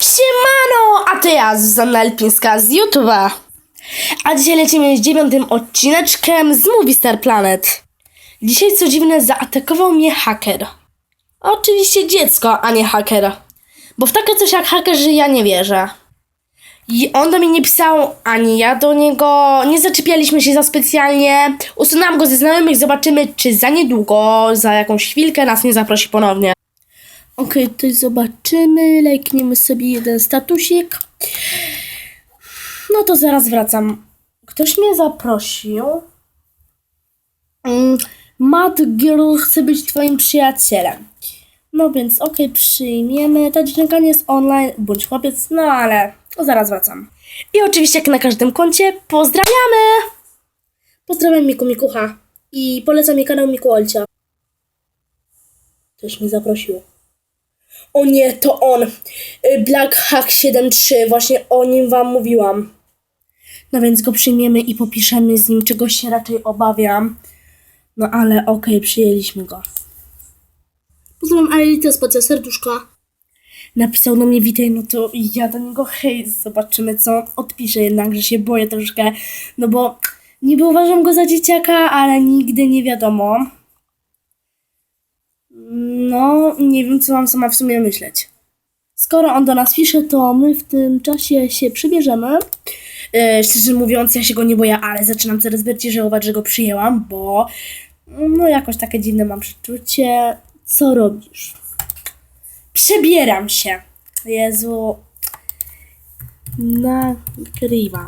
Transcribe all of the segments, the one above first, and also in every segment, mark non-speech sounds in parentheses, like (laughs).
Siemano! A to ja, Zuzanna Lipińska z YouTube'a. A dzisiaj lecimy z dziewiątym odcineczkiem z Movie Star Planet. Dzisiaj co dziwne zaatakował mnie haker. Oczywiście dziecko, a nie haker. Bo w takie coś jak haker, że ja nie wierzę. I on do mnie nie pisał, ani ja do niego. Nie zaczepialiśmy się za specjalnie. Usunęłam go ze znajomych, zobaczymy, czy za niedługo, za jakąś chwilkę nas nie zaprosi ponownie. Okej, to zobaczymy. Lajkniemy sobie jeden statusik. No to zaraz wracam. Ktoś mnie zaprosił. Mm, Mad Girl chce być twoim przyjacielem. No więc okej, przyjmiemy. Ta dziewczynka nie jest online, bądź chłopiec, no ale zaraz wracam. I oczywiście jak na każdym koncie pozdrawiamy! Pozdrawiam Miku Mikucha i polecam mi kanał Miku Olcia. Ktoś mnie zaprosił. O nie, to on. Y, Black Hack 73. Właśnie o nim wam mówiłam. No więc go przyjmiemy i popiszemy z nim, czego się raczej obawiam. No ale okej, przyjęliśmy go. Pozdrawiam Aelita Spacja Serduszka. Napisał do mnie witaj, no to ja do niego hej, zobaczymy co on odpisze jednak, że się boję troszkę. No bo niby uważam go za dzieciaka, ale nigdy nie wiadomo. No, nie wiem, co mam sama w sumie myśleć. Skoro on do nas pisze, to my w tym czasie się przybierzemy. E, szczerze mówiąc, ja się go nie boję, ale zaczynam coraz bardziej żałować, że go przyjęłam, bo no jakoś takie dziwne mam przeczucie. Co robisz? Przebieram się. Jezu. Nagrywam.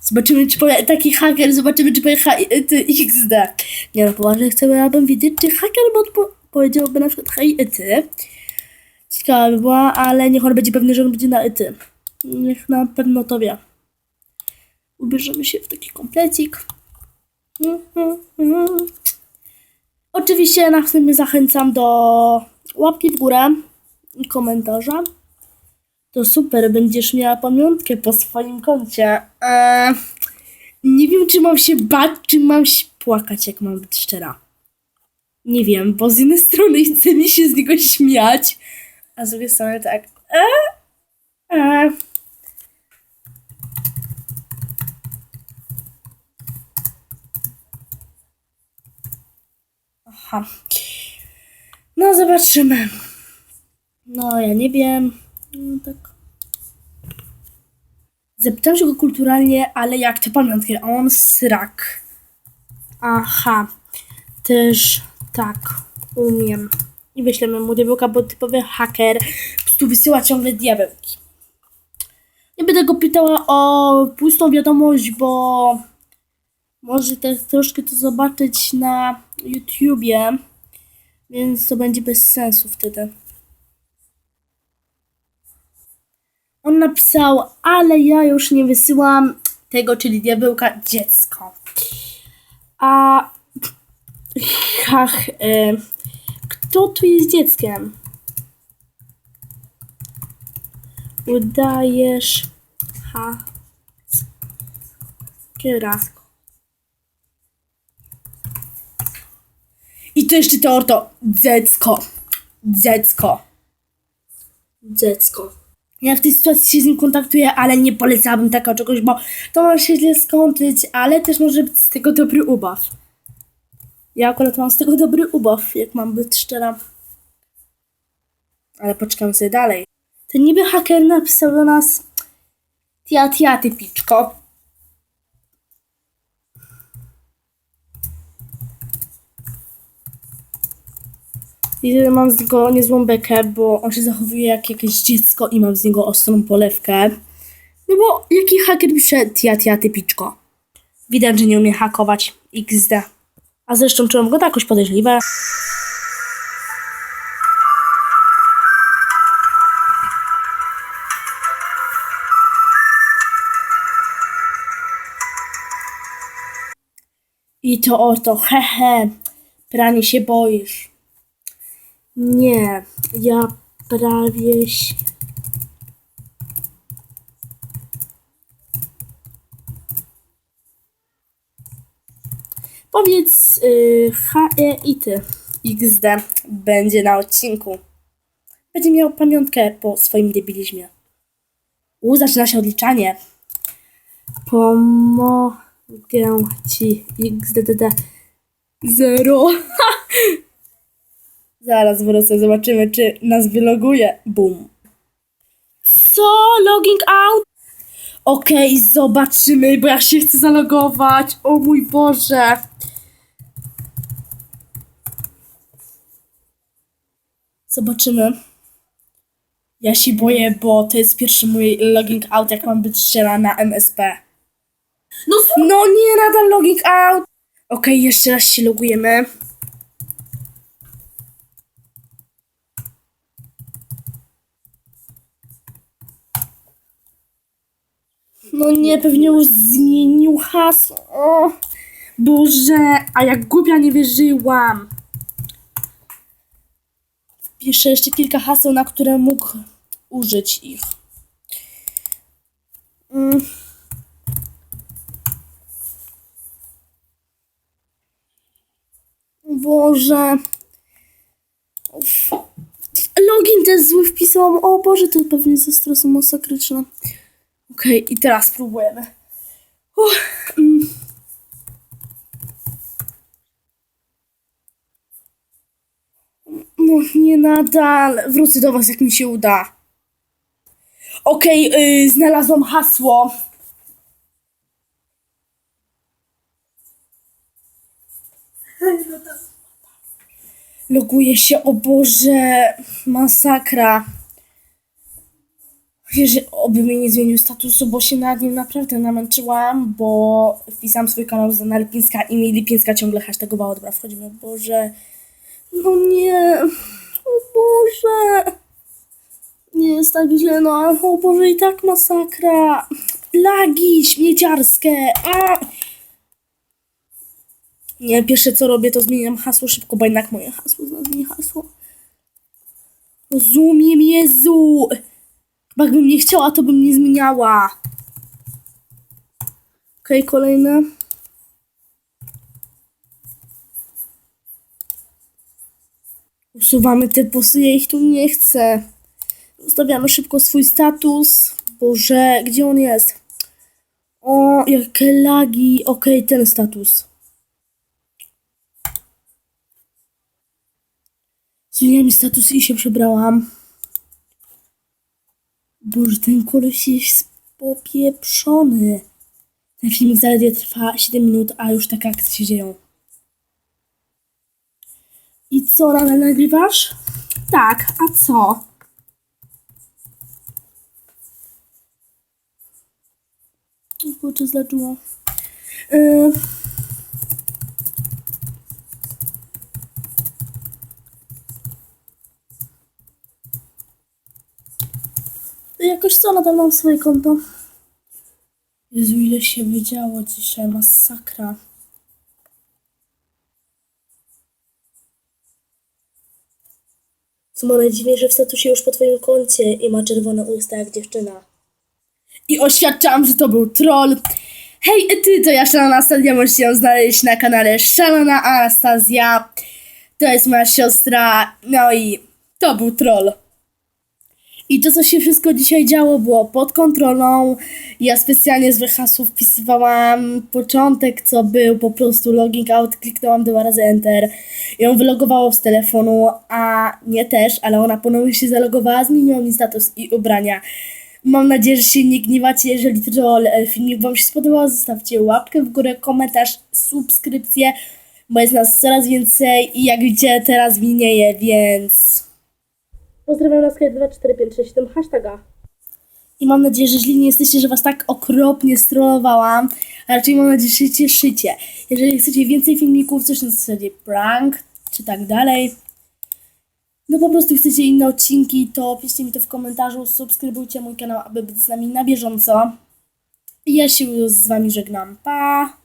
Zobaczymy, czy powie taki haker, zobaczymy, czy powie ha- ty XD. Nie no, poważnie chcemy, abym wiedzieć, czy haker odpo- powiedziałby na przykład hej, ty. Ciekawa by była, ale niech on będzie pewny, że on będzie na ety. Niech na pewno to wie. Ubierzemy się w taki komplecik. Oczywiście na wstępie zachęcam do łapki w górę i komentarza. To super, będziesz miała pamiątkę po swoim koncie. Eee, nie wiem, czy mam się bać, czy mam się płakać, jak mam być szczera. Nie wiem, bo z jednej strony chce mi się z niego śmiać, a z drugiej strony tak. Eee, eee. Aha. No, zobaczymy. No, ja nie wiem. No, tak. Zapytam się go kulturalnie, ale jak to pamiątkę? On srak. Aha. Też tak umiem. I wyślemy mu diabełka, bo typowy haker po prostu wysyła ciągle diabełki. Nie będę go pytała o pustą wiadomość, bo może też troszkę to zobaczyć na YouTubie, więc to będzie bez sensu wtedy. On napisał, ale ja już nie wysyłam tego, czyli diabełka, dziecko. A Ach, y, kto tu jest dzieckiem? Udajesz ha kiera. I to jeszcze to orto. Dziecko. Dziecko. Dziecko. Ja w tej sytuacji się z nim kontaktuję, ale nie polecałabym takiego czegoś, bo to może się źle skończyć, ale też może być z tego dobry ubaw. Ja akurat mam z tego dobry ubaw, jak mam być szczera. Ale poczekam sobie dalej. Ten niby haker napisał do nas Tia, tia, ty. I mam z niego niezłą bekę, bo on się zachowuje jak jakieś dziecko i mam z niego ostrą polewkę. No bo jaki haker pisze tia, tia, ty piczko. Widać, że nie umie hakować. XD. A zresztą czułem go to jakoś podejrzliwe. I to oto, hehe, pranie się boisz. Nie, ja prawie się... Powiedz y, HE i ty XD będzie na odcinku. będzie miał pamiątkę po swoim debilizmie. U, zaczyna się odliczanie. Pomogę ci xddd 0. (laughs) Zaraz wrócę, zobaczymy, czy nas wyloguje. Boom. Co? Logging out? Okej, zobaczymy, bo ja się chcę zalogować. O mój Boże. Zobaczymy. Ja się boję, bo to jest pierwszy mój logging out, jak mam być szczera na MSP. No No nie, nadal logging out. Okej, jeszcze raz się logujemy. No nie, pewnie już zmienił hasło. O, Boże, a jak głupia nie wierzyłam. Wpiszę jeszcze kilka haseł, na które mógł użyć ich. Mm. Boże. Uff. Login też zły wpisałam. O Boże, to pewnie ze stresu masakryczne. Okej, i teraz spróbujemy. Mm. No nie nadal. Wrócę do was, jak mi się uda. Okej, yy, znalazłam hasło. Loguję się, o Boże, masakra. Że oby mnie nie zmienił statusu, bo się nad nim naprawdę namęczyłam, bo wpisałam swój kanał Zana Lipińska i mi Lipińska ciągle hashtagowała. Dobra, wchodzimy, Boże. No nie, o Boże. Nie jest tak źle, no o Boże, i tak masakra. Lagi śmieciarskie. A! Nie, pierwsze co robię, to zmieniam hasło szybko, bo jednak moje hasło zmieni hasło. Rozumiem, Jezu! Chyba jakbym nie chciała, to bym nie zmieniała. Okej, kolejne. Usuwamy te posy, ja ich tu nie chcę. Ustawiamy szybko swój status. Boże, gdzie on jest? O, jakie lagi. Okej, ten status. Zmieniłam status i się przebrałam. Boże, ten koleś jest popieprzony. Ten filmik zaledwie trwa 7 minut, a już takie akcje się dzieją. I co, nadal nagrywasz? Tak, a co? Kurczę, zleczyło. Yy... Jakoś co, nadal mam swoje konto. Jezu, ile się wydziało dzisiaj, masakra. Co ma najdziwniejsze w statusie już po twoim koncie i ma czerwone usta jak dziewczyna. I oświadczam, że to był troll. Hej, ty, to ja Szalona Anastazja, możesz się znaleźć na kanale Szalona Anastazja. To jest moja siostra, no i to był troll. I to, co się wszystko dzisiaj działo, było pod kontrolą. Ja specjalnie złe hasło wpisywałam. Początek, co był po prostu logging out, kliknęłam dwa razy enter. Ją wylogowało z telefonu, a nie też, ale ona ponownie się zalogowała, zmieniła mi status i ubrania. Mam nadzieję, że się nie gniewacie, jeżeli troll e, filmik Wam się spodobał. Zostawcie łapkę w górę, komentarz, subskrypcję, bo jest nas coraz więcej i jak widzicie, teraz winieje, więc... Pozdrawiam na Skype 24567 hashtaga. I mam nadzieję, że źli nie jesteście, że was tak okropnie strollowałam. A raczej mam nadzieję, że się cieszycie. Jeżeli chcecie więcej filmików, coś na zasadzie prank, czy tak dalej. No po prostu chcecie inne odcinki, to piszcie mi to w komentarzu, subskrybujcie mój kanał, aby być z nami na bieżąco. I ja się z wami żegnam. Pa!